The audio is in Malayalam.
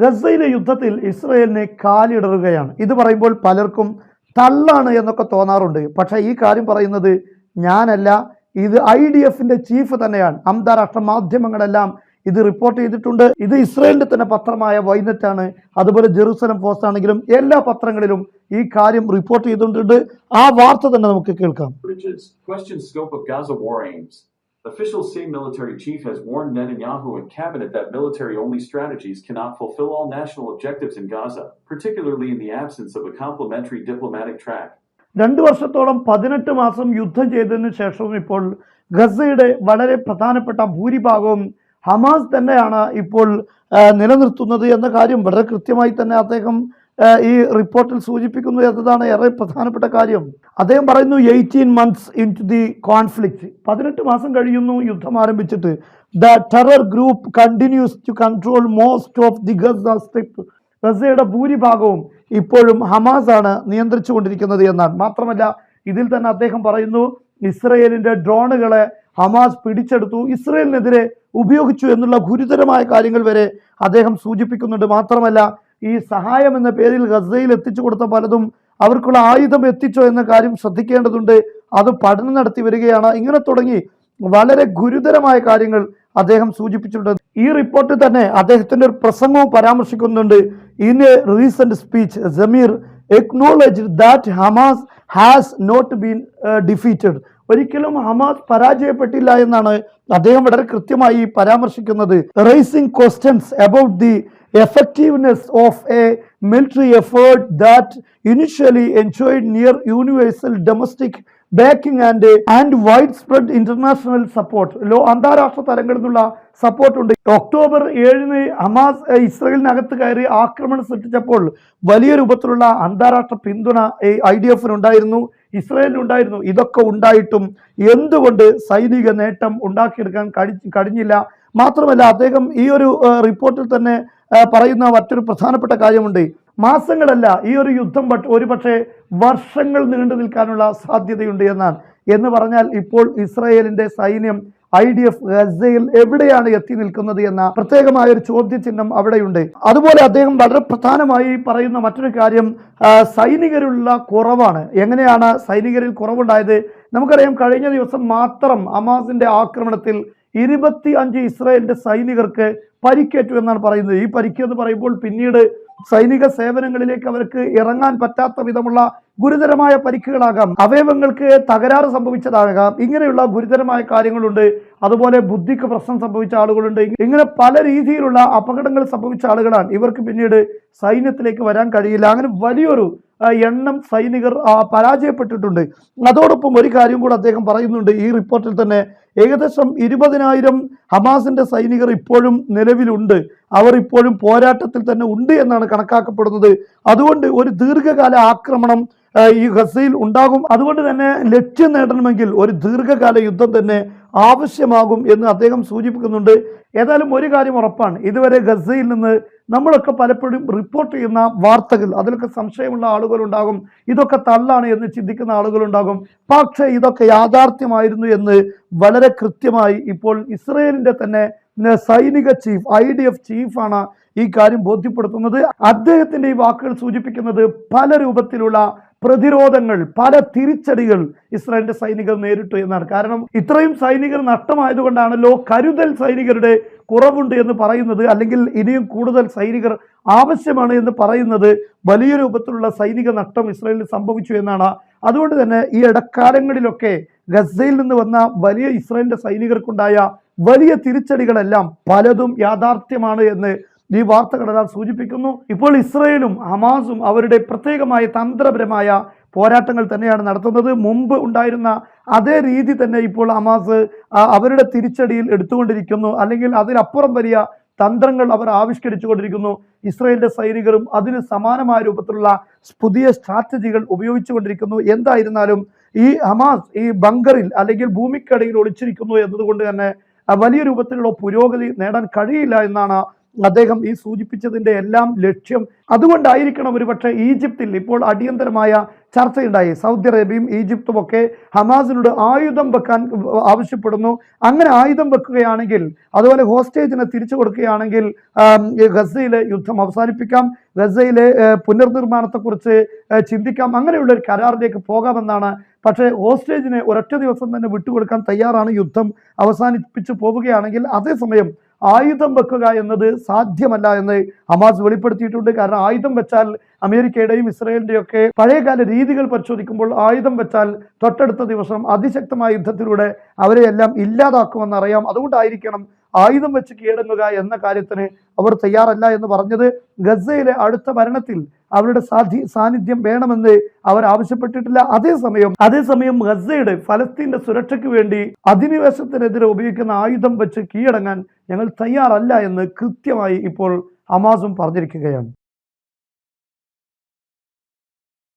ഗസയിലെ യുദ്ധത്തിൽ ഇസ്രയേലിനെ കാലിടറുകയാണ്. ഇത് പറയുമ്പോൾ പലർക്കും തള്ളാണ് എന്നൊക്കെ തോന്നാറുണ്ട്. പക്ഷേ ഈ കാര്യം പറയുന്നത് ഞാനല്ല. ഇത് ഐ ഡി എഫിന്റെ ചീഫ് തന്നെയാണ്. അന്താരാഷ്ട്ര മാധ്യമങ്ങളെല്ലാം ഇത് റിപ്പോർട്ട് ചെയ്തിട്ടുണ്ട്. ഇത് ഇസ്രയേലിന്റെ തന്നെ പത്രമായ വൈനറ്റ് ആണ് അതുപോലെ ജെറൂസലം പോസ്റ്റ് ആണെങ്കിലും എല്ലാ പത്രങ്ങളിലും ഈ കാര്യം റിപ്പോർട്ട് ചെയ്തിട്ടുണ്ട്. ആ വാർത്ത തന്നെ നമുക്ക് കേൾക്കാം. Officials say military chief has warned Netanyahu and cabinet that military-only strategies cannot fulfill all national objectives in Gaza, particularly in the absence of a complementary diplomatic track. രണ്ട് വർഷത്തോളം പതിനെട്ട് മാസം യുദ്ധം ചെയ്തതിനു ശേഷവും ഇപ്പോൾ ഗസയുടെ വളരെ പ്രധാനപ്പെട്ട ഭൂരിഭാഗവും ഹമാസ് തന്നെയാണ് ഇപ്പോൾ നിലനിർത്തുന്നത് എന്ന കാര്യം വളരെ കൃത്യമായി തന്നെ അദ്ദേഹം ഈ റിപ്പോർട്ടിൽ സൂചിപ്പിക്കുന്നു എന്നതാണ് ഏറെ പ്രധാനപ്പെട്ട കാര്യം. അദ്ദേഹം പറയുന്നു eighteen months into the conflict പതിനെട്ട് മാസം കഴിയുന്നു യുദ്ധം ആരംഭിച്ചിട്ട്. The terror group continues to control most of the Gaza strip ഗസയുടെ ഭൂരിഭാഗവും ഇപ്പോഴും ഹമാസ് ആണ് നിയന്ത്രിച്ചു കൊണ്ടിരിക്കുന്നത് എന്നാണ്. മാത്രമല്ല ഇതിൽ തന്നെ അദ്ദേഹം പറയുന്നു ഇസ്രയേലിന്റെ ഡ്രോണുകളെ ഹമാസ് പിടിച്ചെടുത്തു. ഇസ്രയേലിനെതിരെ ഉപയോഗിച്ചു എന്നുള്ള ഗുരുതരമായ കാര്യങ്ങൾ വരെ അദ്ദേഹം സൂചിപ്പിക്കുന്നുണ്ട്. മാത്രമല്ല ഈ സഹായം എന്ന പേരിൽ ഗസയിൽ എത്തിച്ചു കൊടുത്ത പലതും അവർക്കുള്ള ആയുധം എത്തിച്ചോ എന്ന കാര്യം ശ്രദ്ധിക്കേണ്ടതുണ്ട്. അത് പഠനം നടത്തി വരികയാണ്. ഇങ്ങനെ തുടങ്ങി വളരെ ഗുരുതരമായ കാര്യങ്ങൾ അദ്ദേഹം സൂചിപ്പിച്ചിട്ടുണ്ട്. ഈ റിപ്പോർട്ട് തന്നെ അദ്ദേഹത്തിന്റെ ഒരു പ്രസംഗവും പരാമർശിക്കുന്നുണ്ട്. In a recent speech Zamir acknowledge that Hamas has not been defeated ഒരിക്കലും ഹമാസ് പരാജയപ്പെട്ടില്ല എന്നാണ് അദ്ദേഹം വളരെ കൃത്യമായി പരാമർശിക്കുന്നത്. Raising questions about the effectiveness of a military effort that initially enjoyed near universal domestic backing and and widespread international support law അന്താരാഷ്ട്ര തലങ്ങളിൽ നിന്നുള്ള സപ്പോർട്ട് ഉണ്ട്. ഒക്ടോബർ ഏഴിന് ഹമാസ് ഇസ്രയേലിനകത്ത് കയറി ആക്രമണം സൃഷ്ടിച്ചപ്പോൾ വലിയ രൂപത്തിലുള്ള അന്താരാഷ്ട്ര പിന്തുണ ഐ ഡി എഫിനുണ്ടായിരുന്നു ഇസ്രയേലിനുണ്ടായിരുന്നു ഇതൊക്കെ ഉണ്ടായിട്ടും എന്തുകൊണ്ട് സൈനിക നേട്ടം ഉണ്ടാക്കിയെടുക്കാൻ കഴി കഴിഞ്ഞില്ല? മാത്രമല്ല അദ്ദേഹം ഈ ഒരു റിപ്പോർട്ടിൽ തന്നെ പറയുന്ന മറ്റൊരു പ്രധാനപ്പെട്ട കാര്യമുണ്ട്. മാസങ്ങളല്ല ഈ ഒരു യുദ്ധം ഒരു പക്ഷേ വർഷങ്ങൾ നീണ്ടു നിൽക്കാനുള്ള സാധ്യതയുണ്ട് എന്നാണ്. എന്ന് പറഞ്ഞാൽ ഇപ്പോൾ ഇസ്രായേലിന്റെ സൈന്യം ഐ ഡി എഫ് ഗസയിൽ എവിടെയാണ് എത്തി നിൽക്കുന്നത് എന്ന പ്രത്യേകമായ ഒരു ചോദ്യചിഹ്നം അവിടെയുണ്ട്. അതുപോലെ അദ്ദേഹം വളരെ പ്രധാനമായി പറയുന്ന മറ്റൊരു കാര്യം സൈനികരുള്ള കുറവാണ്. എങ്ങനെയാണ് സൈനികരിൽ കുറവുണ്ടായത്? നമുക്കറിയാം കഴിഞ്ഞ ദിവസം മാത്രം അമാസിന്റെ ആക്രമണത്തിൽ ഇരുപത്തി അഞ്ച് ഇസ്രായേലിന്റെ സൈനികർക്ക് പരിക്കേറ്റു എന്നാണ് പറയുന്നത്. ഈ പരിക്ക് എന്ന് പറയുമ്പോൾ പിന്നീട് സൈനിക സേവനങ്ങളിലേക്ക് അവർക്ക് ഇറങ്ങാൻ പറ്റാത്ത വിധമുള്ള ഗുരുതരമായ പരിക്കുകളാകാം. അവയവങ്ങൾക്ക് തകരാറ് സംഭവിച്ചതാകാം. ഇങ്ങനെയുള്ള ഗുരുതരമായ കാര്യങ്ങളുണ്ട്. അതുപോലെ ബുദ്ധിക്ക് പ്രശ്നം സംഭവിച്ച ആളുകളുണ്ട്. ഇങ്ങനെ പല രീതിയിലുള്ള അപകടങ്ങൾ സംഭവിച്ച ആളുകളാണ്. ഇവർക്ക് പിന്നീട് സൈന്യത്തിലേക്ക് വരാൻ കഴിയില്ല. അങ്ങനെ വലിയൊരു എണ്ണം സൈനികർ പരാജയപ്പെട്ടിട്ടുണ്ട്. അതോടൊപ്പം ഒരു കാര്യം കൂടെ അദ്ദേഹം പറയുന്നുണ്ട്. ഈ റിപ്പോർട്ടിൽ തന്നെ ഏകദേശം ഇരുപതിനായിരം ഹമാസിന്റെ സൈനികർ ഇപ്പോഴും നിലവിലുണ്ട്. അവർ ഇപ്പോഴും പോരാട്ടത്തിൽ തന്നെ ഉണ്ട് എന്നാണ് കണക്കാക്കപ്പെടുന്നത്. അതുകൊണ്ട് ഒരു ദീർഘകാല ആക്രമണം ഈ ഗസയിൽ ഉണ്ടാകും. അതുകൊണ്ട് തന്നെ ലക്ഷ്യം നേടണമെങ്കിൽ ഒരു ദീർഘകാല യുദ്ധം തന്നെ ആവശ്യമാകും എന്ന് അദ്ദേഹം സൂചിപ്പിക്കുന്നുണ്ട്. ഏതായാലും ഒരു കാര്യം ഉറപ്പാണ്. ഇതുവരെ ഗസയിൽ നിന്ന് നമ്മളൊക്കെ പലപ്പോഴും റിപ്പോർട്ട് ചെയ്യുന്ന വാർത്തകൾ അതിലൊക്കെ സംശയമുള്ള ആളുകളുണ്ടാകും. ഇതൊക്കെ തള്ളാണ് എന്ന് ചിന്തിക്കുന്ന ആളുകളുണ്ടാകും. പക്ഷേ ഇതൊക്കെ യാഥാർത്ഥ്യമായിരുന്നു എന്ന് വളരെ കൃത്യമായി ഇപ്പോൾ ഇസ്രയേലിന്റെ തന്നെ സൈനിക ചീഫ് ഐ ഡി എഫ് ചീഫാണ് ഈ കാര്യം ബോധ്യപ്പെടുത്തുന്നത്. അദ്ദേഹത്തിന്റെ ഈ വാക്കുകൾ സൂചിപ്പിക്കുന്നത് പല രൂപത്തിലുള്ള പ്രതിരോധങ്ങൾ പല തിരിച്ചടികൾ ഇസ്രായേലിന്റെ സൈനികർ നേരിട്ടു എന്നാണ്. കാരണം ഇത്രയും സൈനികർ നഷ്ടമായതുകൊണ്ടാണല്ലോ കരുതൽ സൈനികരുടെ കുറവുണ്ട് എന്ന് പറയുന്നത്. അല്ലെങ്കിൽ ഇനിയും കൂടുതൽ സൈനികർ ആവശ്യമാണ് എന്ന് പറയുന്നത്. വലിയ രൂപത്തിലുള്ള സൈനിക നഷ്ടം ഇസ്രായേലിൽ സംഭവിച്ചു എന്നാണ്. അതുകൊണ്ട് തന്നെ ഈ ഇടക്കാലങ്ങളിലൊക്കെ ഗസയിൽ നിന്ന് വന്ന വലിയ ഇസ്രായേലിന്റെ സൈനികർക്കുണ്ടായ വലിയ തിരിച്ചടികളെല്ലാം പലതും യാഥാർത്ഥ്യമാണ് എന്ന് ഈ കടലാൽ സൂചിപ്പിക്കുന്നു. ഇപ്പോൾ ഇസ്രയേലും ഹമാസും അവരുടെ പ്രത്യേകമായ തന്ത്രപരമായ പോരാട്ടങ്ങൾ തന്നെയാണ് നടത്തുന്നത്. മുമ്പ് ഉണ്ടായിരുന്ന അതേ രീതി തന്നെ ഇപ്പോൾ ഹമാസ് അവരുടെ തിരിച്ചടിയിൽ എടുത്തുകൊണ്ടിരിക്കുന്നു. അല്ലെങ്കിൽ അതിലപ്പുറം വലിയ തന്ത്രങ്ങൾ അവർ ആവിഷ്കരിച്ചു കൊണ്ടിരിക്കുന്നു ഇസ്രയേലിന്റെ സൈനികരും അതിന് സമാനമായ രൂപത്തിലുള്ള പുതിയ സ്ട്രാറ്റജികൾ ഉപയോഗിച്ചുകൊണ്ടിരിക്കുന്നു. എന്തായിരുന്നാലും ഈ ഹമാസ് ഈ ബങ്കറിൽ അല്ലെങ്കിൽ ഭൂമിക്കടിയിൽ ഒളിച്ചിരിക്കുന്നു എന്നതുകൊണ്ട് തന്നെ വലിയ രൂപത്തിലുള്ള പുരോഗതി നേടാൻ കഴിയില്ല എന്നാണ് അദ്ദേഹം ഈ സൂചിപ്പിച്ചതിന്റെ എല്ലാം ലക്ഷ്യം. അതുകൊണ്ടായിരിക്കണം ഒരുപക്ഷെ ഈജിപ്തിൽ ഇപ്പോൾ അടിയന്തരമായ ചർച്ചയുണ്ടായി. സൗദി അറേബ്യയും ഈജിപ്തും ഒക്കെ ഹമാസിനോട് ആയുധം വെക്കാൻ ആവശ്യപ്പെടുന്നു. അങ്ങനെ ആയുധം വെക്കുകയാണെങ്കിൽ അതുപോലെ ഹോസ്റ്റേജിനെ തിരിച്ചു കൊടുക്കുകയാണെങ്കിൽ ഗസയിലെ യുദ്ധം അവസാനിപ്പിക്കാം. ഗസയിലെ പുനർനിർമ്മാണത്തെക്കുറിച്ച് ചിന്തിക്കാം. അങ്ങനെയുള്ള ഒരു കരാറിലേക്ക് പോകാമെന്നാണ്. പക്ഷേ ഹോസ്റ്റേജിനെ ഒരൊറ്റ ദിവസം തന്നെ വിട്ടുകൊടുക്കാൻ തയ്യാറാണ് യുദ്ധം. അവസാനിപ്പിച്ചു പോവുകയാണെങ്കിൽ അതേസമയം ആയുധം വെക്കുക എന്നത് സാധ്യമല്ല എന്ന് ഹമാസ് വെളിപ്പെടുത്തിയിട്ടുണ്ട്. കാരണം ആയുധം വെച്ചാൽ അമേരിക്കയുടെയും ഇസ്രയേലിന്റെയും ഒക്കെ പഴയകാല രീതികൾ പരിശോധിക്കുമ്പോൾ ആയുധം വെച്ചാൽ തൊട്ടടുത്ത ദിവസം അതിശക്തമായ യുദ്ധത്തിലൂടെ അവരെ എല്ലാം ഇല്ലാതാക്കുമെന്നറിയാം അതുകൊണ്ടായിരിക്കണം ആയുധം വെച്ച് കീഴടങ്ങുക എന്ന കാര്യത്തിന് അവർ തയ്യാറല്ല എന്ന് പറഞ്ഞത് ഗസയിലെ അടുത്ത ഭരണത്തിൽ അവരുടെ സാധി സാന്നിധ്യം വേണമെന്ന് അവർ ആവശ്യപ്പെട്ടിട്ടില്ല. അതേസമയം അതേസമയം ഗസയുടെ ഫലസ്തീന്റെ സുരക്ഷയ്ക്ക് വേണ്ടി അധിനിവേശത്തിനെതിരെ ഉപയോഗിക്കുന്ന ആയുധം വെച്ച് കീഴടങ്ങാൻ ഞങ്ങൾ തയ്യാറല്ല എന്ന് കൃത്യമായി ഇപ്പോൾ ഹമാസും പറഞ്ഞിരിക്കുകയാണ്.